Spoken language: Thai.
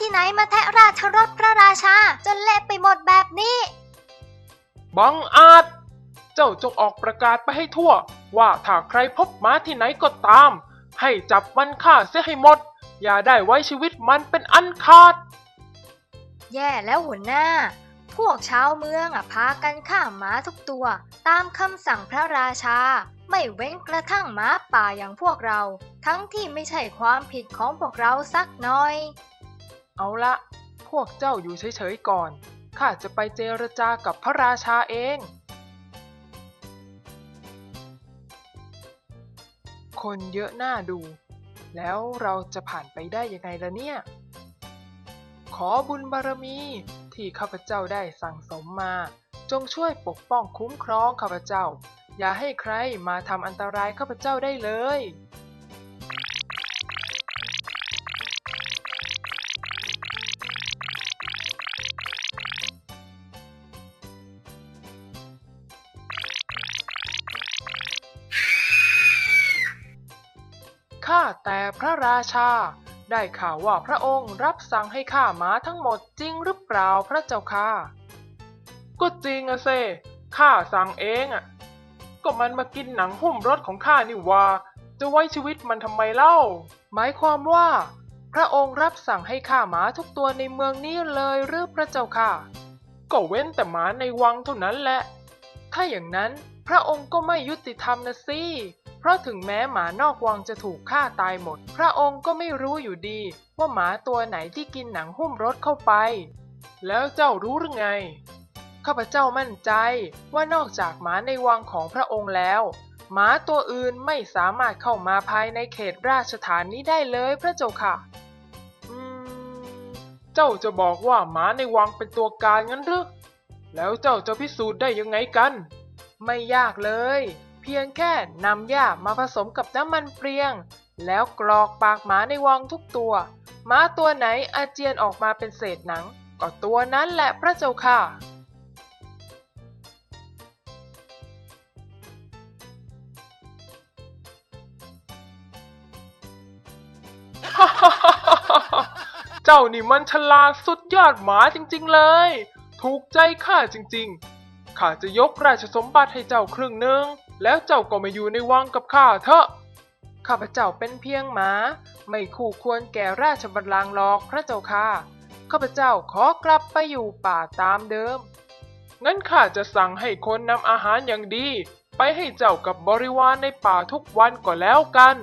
ที่ไหนมาแทะราชรถพระราชา จนเละไปหมดแบบนี้ บังอาจ เจ้าจงออกประกาศไปให้ทั่ว ว่าถ้าใครพบม้าที่ไหนก็ตาม ให้จับมันฆ่าเสียให้หมด อย่าได้ไว้ชีวิตมันเป็นอันขาด แย่แล้วหัวหน้า พวกชาวเมืองอะพากันฆ่าหมาทุกตัว ตามคำสั่งพระราชา ไม่เว้นกระทั่งหมาป่าอย่างพวกเรา ทั้งที่ไม่ใช่ความผิดของพวกเราสักหน่อย เอาละพวกเจ้าอยู่เฉยๆก่อน ข้าจะไปเจรจากับพระราชาเอง คนเยอะหน้าดู แล้วเราจะผ่านไปได้ยังไงล่ะเนี่ย ขอบุญบารมีที่ข้าพเจ้าได้สั่งสมมา จงช่วยปกป้องคุ้มครองข้าพเจ้า อย่าให้ใครมาทำอันตรายข้าพเจ้าได้เลย ข้าแต่พระราชา ได้ข่าวว่าพระองค์รับสั่งให้ฆ่าหมาทั้งหมดจริงหรือเปล่าพระเจ้าค่ะ ก็จริงอะเซข้าสั่งเองอะก็มันมากินหนังหุ้มรถของข้านี่ว่าจะไว้ชีวิตมันทำไมเล่า หมายความว่า พระองค์รับสั่งให้ฆ่าหมาทุกตัวในเมืองนี้เลยหรือพระเจ้าค่ะ ก็เว้นแต่หมาในวังเท่านั้นแหละ ถ้าอย่างนั้นพระองค์ก็ไม่ยุติธรรมนะสิ เพราะถึงแม้หมานอกวังจะถูกฆ่าตายหมด พระองค์ก็ไม่รู้อยู่ดี ว่าหมาตัวไหนที่กินหนังหุ้มรถเข้าไป แล้วเจ้ารู้หรือไง ข้าพเจ้ามั่นใจว่านอกจากหมาในวังของพระองค์แล้ว หมาตัวอื่นไม่สามารถเข้ามาภายในเขตราชฐานนี้ได้เลยพระเจ้าค่ะ อืม เจ้าจะบอกว่าหมาในวังเป็นตัวการงั้นหรือ แล้วเจ้าจะพิสูจน์ได้ยังไงกัน ไม่ยากเลย เพียงแค่นำหญ้ามาผสมกับน้ำมันเปรียง แล้วกรอกปากหมาในวังทุกตัวหมาตัวไหนอาเจียนออกมาเป็นเศษหนัง ก็ตัวนั้นแหละพระเจ้าค่ะเจ้านี่มันฉลาดสุดยอดหมาจริงๆเลย ถูกใจข้าจริงๆ ข้าจะยกราชสมบัติให้เจ้าครึ่งหนึ่ง แล้วเจ้าก็มาอยู่ในวังกับข้าเถอะข้าพเจ้าเป็นเพียงหมา ไม่คู่ควรแก่ราชบัลลังก์หรอกพระเจ้าค่ะข้าพเจ้าขอกลับไปอยู่ป่าตามเดิม งั้นข้าจะสั่งให้คนนำอาหารอย่างดี ไปให้เจ้ากับบริวารในป่าทุกวันก็แล้วกัน